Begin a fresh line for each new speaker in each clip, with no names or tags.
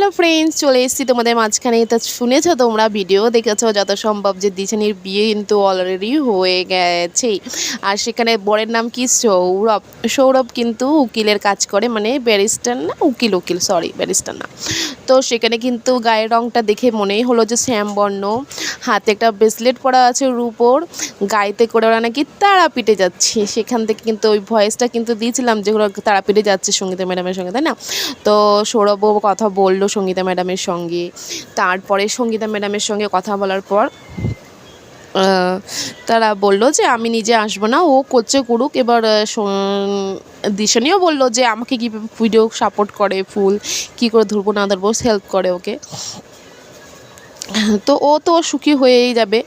Hello friends চলে এসেছি তোমাদের মাঝখানে। এটা শুনেছো তোমরা ভিডিও দেখেছ যত সম্ভব যে দিশানির বিয়ে কিন্তু অলরেডি হয়ে গেছে। আর সেখানে বরের নাম কি? সৌরভ। সৌরভ কিন্তু উকিলের কাজ করে মানে ব্যারিস্টার না? উকিল উকিল সরি ব্যারিস্টার না। তো সেখানে কিন্তু গায়ের রঙটা দেখে মনেই হলো যে শ্যামবর্ণ। হাতে একটা ব্রেসলেট পরা আছে রূপোর গায়েতে করে ওরা নাকি তারাপীঠে যাচ্ছে। সেখান থেকে কিন্তু ওই ভয়েসটা কিন্তু দিয়েছিলাম যে ওরা তারাপীঠে যাচ্ছে সঙ্গীতা ম্যাডামের সঙ্গে, তাই না? তো সৌরভও কথা বলল সঙ্গীতা ম্যাডামের সঙ্গে। তারপরে সঙ্গীতা ম্যাডামের সঙ্গে কথা বলার পর তারা বলল যে আমি নিজে আসব না, ও করছে করুক। এবার দিশানিও বলল যে আমাকে কি ভিডিও সাপোর্ট করে ফুল, কি করে ধরবো না ধরবো হেল্প করে ওকে। তো ও তো সুখী হয়েই যাবে।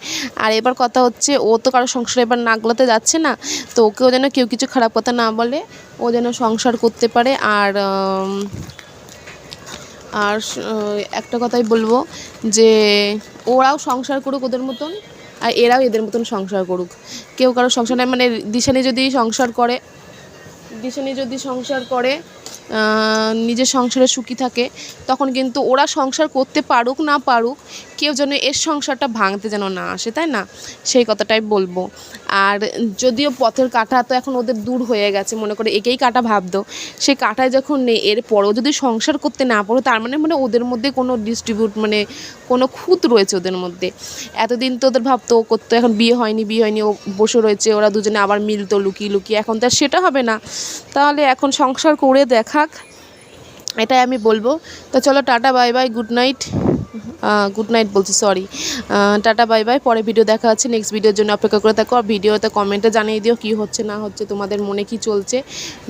আর এবার কথা হচ্ছে, ও তো কারও সংসারে এবার নাক গলাতে যাচ্ছে না, তো ওকেও যেন কেউ কিছু খারাপ কথা না বলে, ও যেন সংসার করতে পারে। আর আর একটা কথাই বলব যে, ওরাও সংসার করুক ওদের মতন। আর এরাও এদের মতন সংসার করুক। কেউ কারও সংসার মানে দিশানি যদি সংসার করে, দিশানি যদি সংসার করে নিজের সংসারে সুখী থাকে, তখন কিন্তু ওরা সংসার করতে পারুক না পারুক, কেউ যেন এর সংসারটা ভাঙতে যেন না আসে, তাই না? সেই কথাটাই বলব। আর যদিও পথের কাঁটা তো এখন ওদের দূর হয়ে গেছে, মনে করে একেই কাটা ভাবতো। সেই কাঁটায় যখন নেই, এরপরও যদি সংসার করতে না পারো, তার মানে মানে ওদের মধ্যে কোনো ডিস্ট্রিবিউট মানে কোনো খুঁত রয়েছে ওদের মধ্যে। এতদিন তো ওদের ভাবতো, ও করতো, এখন বিয়ে হয়নি বিয়ে হয়নি, ও বসে রয়েছে, ওরা দুজনে আবার মিলতো, লুকিয়ে লুকিয়ে। এখন তো সেটা হবে না। তাহলে এখন সংসার করে দেখাক, এটাই আমি বলব। তো চলো tata, bye bye, good night. Good night বলছি, সরি। টাটা, বাই বাই, পরে ভিডিও দেখা আছে নেক্সট ভিডিওর জন্য অপেক্ষা করে থাকো। আর ভিডিওতে কমেন্টে জানিয়ে দিও কী হচ্ছে, না হচ্ছে, তোমাদের মনে কি চলছে।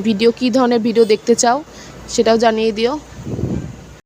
ভিডিও কী ধরনের ভিডিও দেখতে চাও, সেটাও জানিয়ে দিও।